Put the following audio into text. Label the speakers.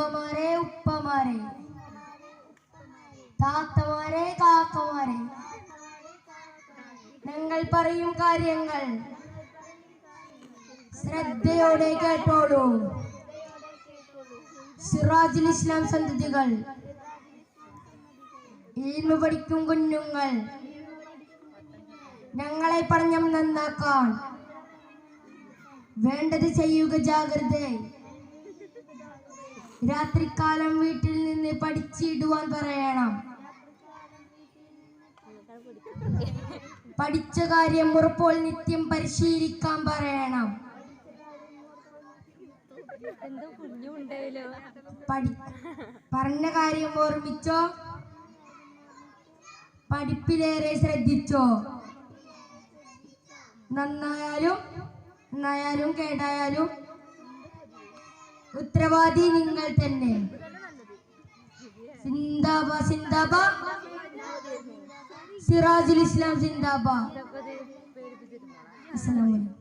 Speaker 1: ഉമ്മമാരെ ഉപ്പമാരെ. താത്തമാരെ കാക്കമാരെ. ഞങ്ങൾ പറയും കാര്യങ്ങൾ. ശ്രദ്ധയോടെ കേട്ടോളൂ. സിറാജുൽ ഇസ്ലാം സന്തതികൾ. ഇൽമ പഠിക്കും കുഞ്ഞുങ്ങൾ. ഞങ്ങളെ പറഞ്ഞം നന്നാക്കാൻ. വേണ്ടത് ചെയ്യുക ജാഗ്രത. രാത്രികാലം വീട്ടിൽ നിന്ന് പഠിച്ചിടുവാൻ പറയണം. പഠിച്ച കാര്യം ഉറപ്പോൾ നിത്യം പരിശീലിക്കാൻ പറയണം. പറഞ്ഞ കാര്യം ഓർമ്മിച്ചോ? പഠിപ്പിലേറെ ശ്രദ്ധിച്ചോ? നന്നായാലും നന്നായാലും കേടായാലും ഉത്തരവാദി നിങ്ങൾ തന്നെ. സിന്ദാബ സിന്ദാബ. സിറാജുൽ ഇസ്ലാം സിന്ദാബ. അസ്സലാമു അലൈക്കും.